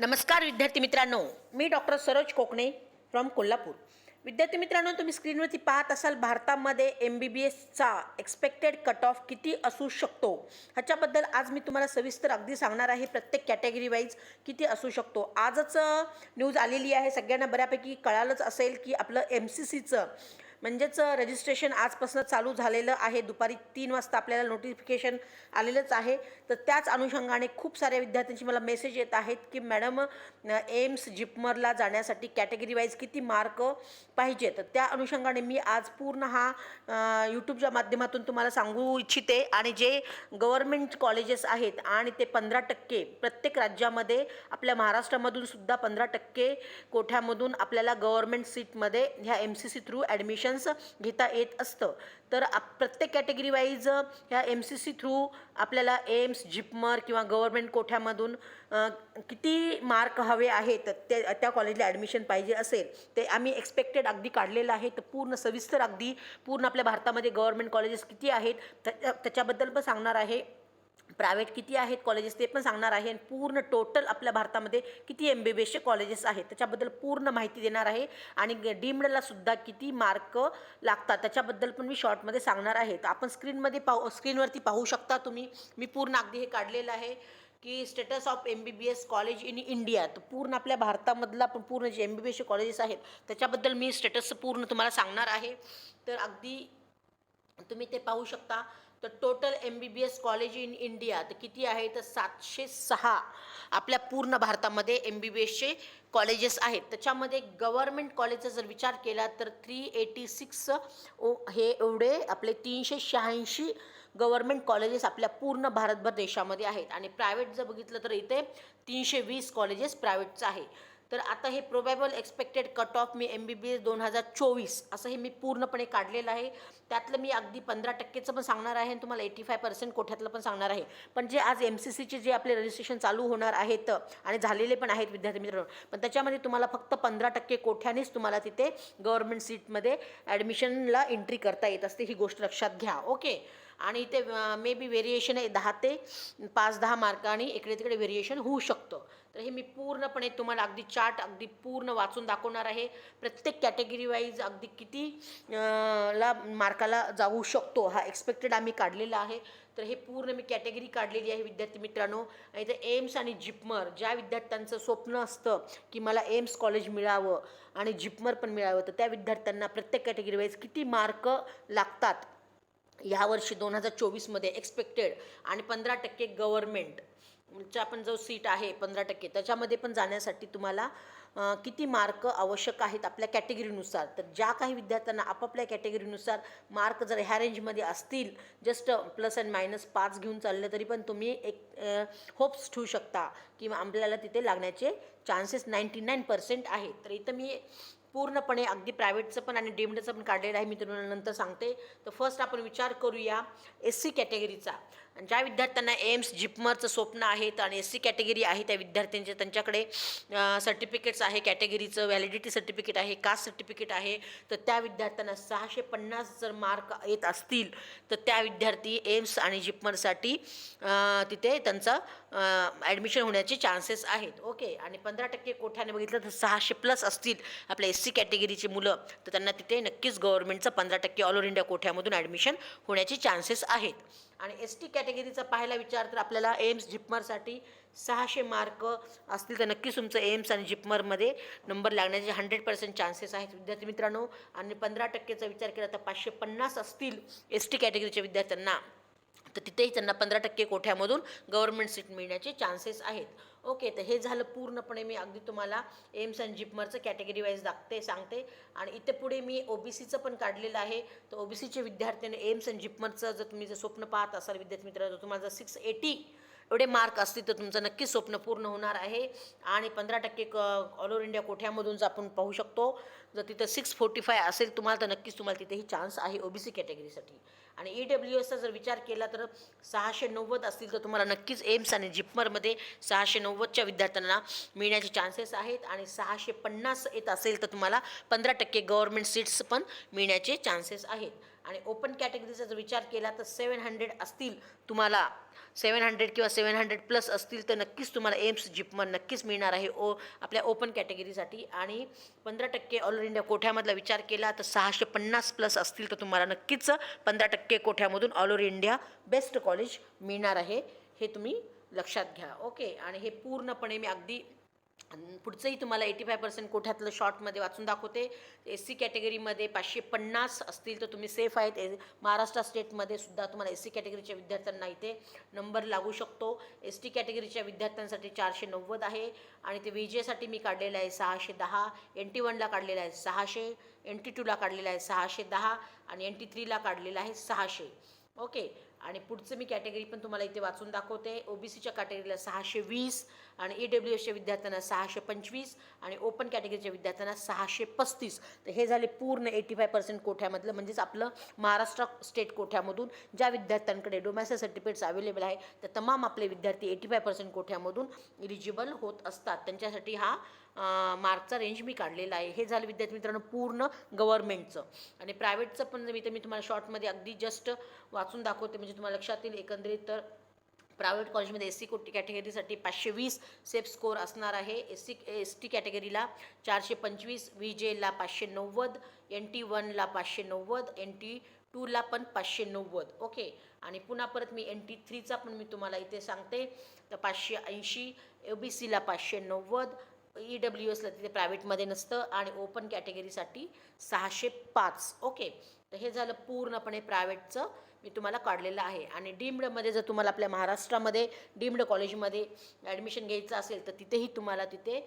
नमस्कार विद्यार्थी मित्रांनो. मी डॉक्टर सरोज कोकणे फ्रॉम कोल्हापूर. विद्यार्थी मित्रांनो तुम्ही स्क्रीनवरती पाहत असाल भारतामध्ये एम बी बी एसचा एक्सपेक्टेड कट ऑफ किती असू शकतो? ह्याच्याबद्दल आज मी तुम्हाला सविस्तर अगदी सांगणार आहे. प्रत्येक कॅटेगरी वाईज किती असू शकतो? आजच न्यूज आलेली आहे. सगळ्यांना बऱ्यापैकी कळालंच असेल की आपलं एम सी सीचं म्हणजेच रजिस्ट्रेशन आजपासून चालू झालेलं आहे. दुपारी तीन वाजता आपल्याला नोटिफिकेशन आलेलंच आहे. तर त्याच अनुषंगाने खूप साऱ्या विद्यार्थ्यांची मला मेसेज येत आहेत की मॅडम एम्स जिपमरला जाण्यासाठी कॅटेगरी वाईज किती मार्क पाहिजे? तर त्या अनुषंगाने मी आज पूर्ण हा यूट्यूबच्या माध्यमातून तुम्हाला सांगू इच्छिते आणि जे गव्हर्मेंट कॉलेजेस आहेत आणि ते पंधरा टक्के प्रत्येक राज्यामध्ये आपल्या महाराष्ट्रामधून सुद्धा पंधरा टक्के कोठ्यामधून आपल्याला गव्हर्मेंट सीटमध्ये ह्या M C C through admissions घेता येत असतं. तर आप प्रत्येक कॅटेगरी वाईज ह्या एम सी सी थ्रू आपल्याला एम्स जिपमर किंवा गव्हर्मेंट कोठ्यामधून किती मार्क हवे आहेत ते त्या कॉलेजला ॲडमिशन पाहिजे असेल ते आम्ही एक्सपेक्टेड अगदी काढलेलं आहे. तर पूर्ण सविस्तर अगदी पूर्ण आपल्या भारतामध्ये गव्हर्मेंट कॉलेजेस किती आहेत त्याच्या त्याच्याबद्दल पण सांगणार आहे. प्रायव्हेट किती आहेत कॉलेजेस ते पण सांगणार आहे. आणि पूर्ण टोटल आपल्या भारतामध्ये किती एम बी बी एसचे कॉलेजेस आहेत त्याच्याबद्दल पूर्ण माहिती देणार आहे. आणि डीमडला सुद्धा किती मार्क लागतात त्याच्याबद्दल पण मी शॉर्टमध्ये सांगणार आहे. तर आपण स्क्रीनमध्ये पाहू स्क्रीनवरती पाहू शकता तुम्ही. मी पूर्ण अगदी हे काढलेलं आहे की status of M B B S college in India तर पूर्ण आपल्या भारतामधला पण पूर्ण जे एम बी बी एसचे कॉलेजेस आहेत त्याच्याबद्दल मी स्टेटस पूर्ण तुम्हाला सांगणार आहे. तर अगदी तुम्ही ते पाहू शकता. तर total M B B S college in India तर किती आहे? तर सातशे सहा आपल्या पूर्ण भारतामध्ये एम बी बी एसचे कॉलेजेस आहेत. त्याच्यामध्ये गव्हर्मेंट कॉलेजचा जर विचार केला तर थ्री एटी सिक्स ओ हे एवढे आपले तीनशे शहाऐंशी गव्हर्मेंट कॉलेजेस आपल्या पूर्ण भारतभर देशामध्ये आहेत. आणि प्रायव्हेट जर बघितलं तर इथे तीनशे वीस कॉलेजेस प्रायव्हेटचं आहे तर आता हे प्रोबॅबल एक्सपेक्टेड कट ऑफ मी एम बी बी एस दोन हजार चोवीस असं हे मी पूर्णपणे काढलेलं आहे. त्यातलं मी अगदी पंधरा टक्केचं पण सांगणार आहे आणि तुम्हाला एटी फाय पर्सेंट कोठ्यातलं पण सांगणार आहे. पण जे आज एम सी सीचे जे आपले रजिस्ट्रेशन चालू होणार आहेत आणि झालेले पण आहेत विद्यार्थी मित्रांनो पण त्याच्यामध्ये तुम्हाला फक्त पंधरा टक्के कोठ्यानेच तुम्हाला तिथे गव्हर्मेंट सीटमध्ये ॲडमिशनला एंट्री करता येत असते ही गोष्ट लक्षात घ्या. ओके आणि ते मे बी व्हेरिएशन आहे दहा ते पाच दहा मार्कांनी इकडे तिकडे व्हेरिएशन होऊ शकतं. तर हे मी पूर्णपणे तुम्हाला अगदी चार्ट अगदी पूर्ण वाचून दाखवणार आहे. प्रत्येक कॅटेगरी वाईज अगदी किती ला मार्काला जाऊ शकतो हा एक्सपेक्टेड आम्ही काढलेला आहे. तर हे पूर्ण मी कॅटेगरी काढलेली आहे विद्यार्थी मित्रांनो. आणि इथे एम्स आणि जिपमर ज्या विद्यार्थ्यांचं स्वप्न असतं की मला एम्स कॉलेज मिळावं आणि जिपमर पण मिळावं तर त्या विद्यार्थ्यांना प्रत्येक कॅटेगरी वाईज किती मार्क लागतात ह्या वर्षी दोन हजार चोवीसमध्ये एक्सपेक्टेड आणि पंधरा टक्के गव्हर्मेंट चा पण जो सीट आहे पंधरा टक्के त्याच्यामध्ये पण जाण्यासाठी तुम्हाला किती मार्क आवश्यक आहेत आपल्या कॅटेगरीनुसार तर ज्या काही विद्यार्थ्यांना आपापल्या कॅटेगरीनुसार मार्क जर ह्या रेंजमध्ये असतील जस्ट प्लस अँड मायनस पाच घेऊन चाललं तरी पण तुम्ही एक होप्स ठेवू शकता किंवा आपल्याला तिथे लागण्याचे चान्सेस नाईंटी नाईन पर्सेंट आहेत. तर इथं मी पूर्णपणे अगदी प्रायव्हेटचं पण आणि डीमडचं पण काढलेलं आहे. मी तुम्हाला नंतर सांगते. तर फर्स्ट आपण विचार करूया एस सी कॅटेगरीचा. ज्या विद्यार्थ्यांना एम्स जिपमरचं स्वप्न आहेत आणि एस सी कॅटेगरी आहे त्या विद्यार्थ्यांचे त्यांच्याकडे सर्टिफिकेट्स आहे कॅटेगरीचं व्हॅलिडिटी सर्टिफिकेट आहे कास्ट सर्टिफिकेट आहे तर त्या विद्यार्थ्यांना सहाशे पन्नास जर मार्क येत असतील तर त्या विद्यार्थी एम्स आणि जिपमरसाठी तिथे त्यांचं ॲडमिशन होण्याचे चान्सेस आहेत. ओके? आणि पंधरा टक्के कोठ्याने बघितलं तर सहाशे प्लस असतील आपल्या एस सी कॅटेगरीची मुलं तर त्यांना तिथे नक्कीच गव्हर्नमेंटचं पंधरा टक्के ऑल ओव्हर इंडिया कोठ्यामधून ॲडमिशन होण्याचे चान्सेस आहेत. आणि एस टी कॅटेगरीचा पाहायला विचार तर आपल्याला एम्स जिपमरसाठी सहाशे मार्क असतील. तर नक्कीच तुमचं एम्स आणि जिपमरमध्ये नंबर लागण्याचे हंड्रेड पर्सेंट चान्सेस आहेत. विद्यार्थी मित्रांनो आणि पंधरा टक्केचा विचार केला तर पाचशे पन्नास असतील एस टी कॅटेगरीच्या विद्यार्थ्यांना. तर तिथेही त्यांना पंधरा टक्के कोठ्यामधून गव्हर्नमेंट सीट मिळण्याचे चान्सेस आहेत. ओके तर हे झालं पूर्णपणे मी अगदी तुम्हाला एम्स अँड जिपमरचं कॅटेगरी वाईज दाखते सांगते. आणि इथे पुढे मी ओ बी सीचं पण काढलेलं आहे. तर ओ बी सीचे विद्यार्थ्यांनी एम्स अँड जिपमरचं जर तुम्ही जर स्वप्न पाहत असाल विद्यार्थी मित्रांनो तुम्हाला जर सिक्स एटी एवढे मार्क असतील तर तुमचं नक्कीच स्वप्न पूर्ण होणार आहे. आणि पंधरा टक्के क ऑल ओव्हर इंडिया कोठ्यामधून जर आपण पाहू शकतो जर तिथं सिक्स फोर्टी फाय असेल तुम्हाला तर नक्कीच तुम्हाला तिथेही चान्स आहे ओ बी सी कॅटेगरीसाठी आणि ई डब्ल्यू एसचा जर विचार केला तर सहाशे नव्वद असतील तर तुम्हाला नक्कीच एम्स आणि जिपमरमध्ये सहाशे नव्वदच्या विद्यार्थ्यांना मिळण्याचे चान्सेस आहेत. आणि सहाशे पन्नास येत असेल तर तुम्हाला पंधरा टक्के गव्हर्मेंट सीट्स पण मिळण्याचे चान्सेस आहेत. आणि ओपन कॅटेगरीचा जर विचार केला तर सेवन हंड्रेड असतील तुम्हाला सेवन हंड्रेड किंवा सेवन हंड्रेड प्लस असतील तर नक्कीच तुम्हाला एम्स जिपमन नक्कीच मिळणार आहे. ओ आपल्या ओपन कॅटेगरीसाठी. आणि पंधरा टक्के ऑल इंडिया कोठ्यामधला विचार केला तर सहाशे पन्नास प्लस असतील तर तुम्हाला नक्कीच पंधरा टक्के कोठ्यामधून all over India best college मिळणार आहे. हे तुम्ही लक्षात घ्या. ओके. आणि हे पूर्णपणे मी अगदी पुढचंही तुम्हाला एटी फाय पर्सेंट कोठ्यातलं शॉर्टमध्ये वाचून दाखवते. एस सी कॅटेगरीमध्ये पाचशे पन्नास असतील तर तुम्ही सेफ आहेत. ए महाराष्ट्र स्टेटमध्ये सुद्धा तुम्हाला एस सी कॅटेगरीच्या विद्यार्थ्यांना इथे नंबर लागू शकतो. एस टी कॅटेगरीच्या विद्यार्थ्यांसाठी चारशे नव्वद आहे. आणि ते विजेसाठी मी काढलेलं आहे सहाशे दहा. एन टी वनला काढलेलं आहे सहाशे. एन टी टूला काढलेलं आहे सहाशे दहा. आणि एन टी थ्रीला काढलेलं आहे सहाशे. ओके आणि पुढचं मी कॅटेगरी पण तुम्हाला इथे वाचून दाखवते. ओ बी सीच्या कॅटेगरीला सहाशे वीस आणि ई डब्ल्यू एसच्या विद्यार्थ्यांना सहाशे पंचवीस आणि ओपन कॅटेगरीच्या विद्यार्थ्यांना सहाशे पस्तीस. तर हे झाले पूर्ण एटी फाय पर्सेंट कोठ्यामधलं म्हणजेच आपलं महाराष्ट्र स्टेट कोठ्यामधून ज्या विद्यार्थ्यांकडे डोमॅसे सर्टिफिकेट्स अवेलेबल आहे तर तमाम आपले विद्यार्थी एटी फाय पर्सेंट कोठ्यामधून इलिजिबल होत असतात. त्यांच्यासाठी हा मार्कचा रेंज मी काढलेला आहे. हे झालं विद्यार्थी मित्रांनो पूर्ण गव्हर्नमेंटचं आणि प्रायव्हेटचं पण मी तर मी तुम्हाला शॉर्टमध्ये अगदी जस्ट वाचून दाखवते. म्हणजे तुम्हाला लक्षात येईल एकंदरीत तर प्रायव्हेट कॉलेजमध्ये एस सी कोटी कॅटेगरीसाठी पाचशे वीस सेफ स्कोअर असणार आहे. एस सी एस टी कॅटेगरीला चारशे पंचवीस व्ही जेला पाचशे नव्वद एन टी वनला पाचशे नव्वद एन टी टूला पण पाचशे नव्वद. ओके आणि पुन्हा परत मी एन टी थ्रीचा पण मी तुम्हाला इथे सांगते. तर पाचशे ऐंशी ए बी सीला पाचशे नव्वद ई डब्ल्यू एसला तिथे प्रायव्हेटमध्ये नसतं आणि ओपन कॅटेगरीसाठी सहाशे पाच. ओके. तर हे झालं पूर्णपणे प्रायव्हेटचं. मी तुम्हाला काढलेलं आहे. आणि डीम्डमध्ये जर तुम्हाला आपल्या महाराष्ट्रामध्ये डीम्ड कॉलेजमध्ये ॲडमिशन घ्यायचं असेल तर तिथेही तुम्हाला तिथे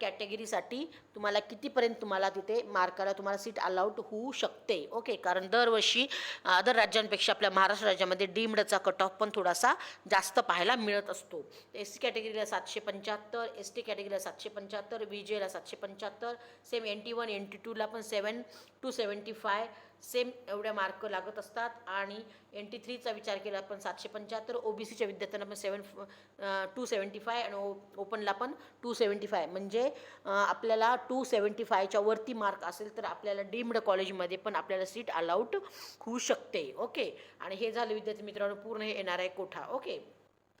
कॅटेगरीसाठी तुम्हाला कितीपर्यंत तुम्हाला तिथे मार्काला तुम्हाला सीट अलाउड होऊ शकते. ओके कारण दरवर्षी अदर राज्यांपेक्षा आपल्या महाराष्ट्र राज्यामध्ये डीम्डचा कट ऑफ पण थोडासा जास्त पाहायला मिळत असतो. एस सी कॅटेगरीला सातशे पंच्याहत्तर एस टी कॅटेगरीला सातशे पंच्याहत्तर व्ही जेला सातशे पंच्याहत्तर same N T one N T टूला पण seven two seventy five same एवढ्या मार्क लागत असतात. आणि एन टी थ्रीचा विचार केला पण सातशे पंच्याहत्तर ओ बी सीच्या विद्यार्थ्यांना पण सेवन टू सेवन्टी फाय आणि ओ ओपनला पण टू सेवन्टी फाय म्हणजे आपल्याला टू सेवन्टी फायच्या वरती मार्क असेल तर आपल्याला डीम्ड कॉलेजमध्ये पण आपल्याला सीट अलाउड होऊ शकते. ओके? आणि हे झालं विद्यार्थी मित्रांनो पूर्ण हे येणार आहे कोठा. ओके?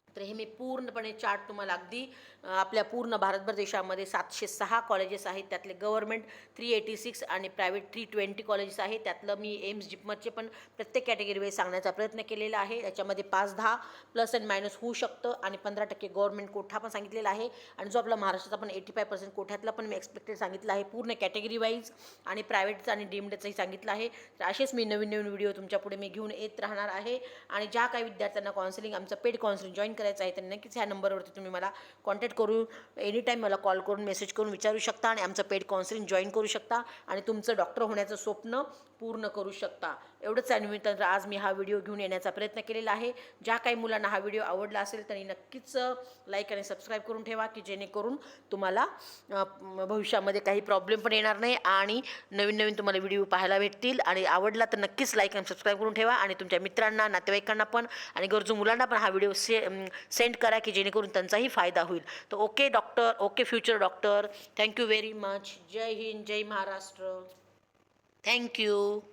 तर हे मी पूर्णपणे चार्ट तुम्हाला अगदी आपल्या पूर्ण भारतभर देशामध्ये सातशे सहा कॉलेजेस आहेत. त्यातले गव्हर्नमेंट थ्री एटी सिक्स आणि प्रायव्हेट थ्री ट्वेंटी कॉलेजेस आहेत. त्यातलं मी एम्स जिपमरचे पण प्रत्येक कॅटेगरीमध्ये सांगण्याचा प्रयत्न केलेला आहे. याच्यामध्ये पाच दहा प्लस अँड मायनस होऊ शकतं आणि पंधरा टक्के गव्हर्नमेंट कोठा पण सांगितलेला आहे. आणि जो आपला महाराष्ट्राचा पण एटी फाय पर्सेंट कोठ्यातला पण मी एक्सपेक्टेड सांगितलं आहे पूर्ण कॅटेगरी वाईज आणि प्रायव्हेटचं आणि डीमडचंही सांगितलं आहे. तर असेच मी नवीन नवीन व्हिडिओ तुमच्यापुढे मी घेऊन येत राहणार आहे. आणि ज्या काही विद्यार्थ्यांना काउन्सिलिंग आमचं पेड काउन्सिलिंग जॉईन करायचं आहे तर नक्कीच ह्या नंबरवरती तुम्ही मला कॉन्टॅक्ट करू एनी टाईम मला कॉल करून मेसेज करून विचारू शकता आणि आमचं पेड काउन्सिलिंग जॉईन करू शकता आणि तुमचं डॉक्टर होण्याचं स्वप्न पूर्ण करू शकता. एवढंच आहे निमित्तानं आज मी हा व्हिडिओ घेऊन येण्याचा प्रयत्न केलेला आहे. ज्या काही मुलांना हा व्हिडिओ आवडला असेल त्यांनी नक्कीच लाईक आणि सबस्क्राईब करून ठेवा की जेणेकरून तुम्हाला भविष्यामध्ये काही प्रॉब्लेम पण येणार नाही आणि नवीन नवीन तुम्हाला व्हिडिओ पाहायला भेटतील. आणि आवडला तर नक्कीच लाईक आणि सबस्क्राईब करून ठेवा आणि तुमच्या मित्रांना नातेवाईकांना पण आणि गरजू मुलांना पण हा व्हिडिओ से सेंड करा की जेणेकरून त्यांचाही फायदा होईल. तर okay doctor okay future doctor thank you very much Jai Hind Jai Maharashtra thank you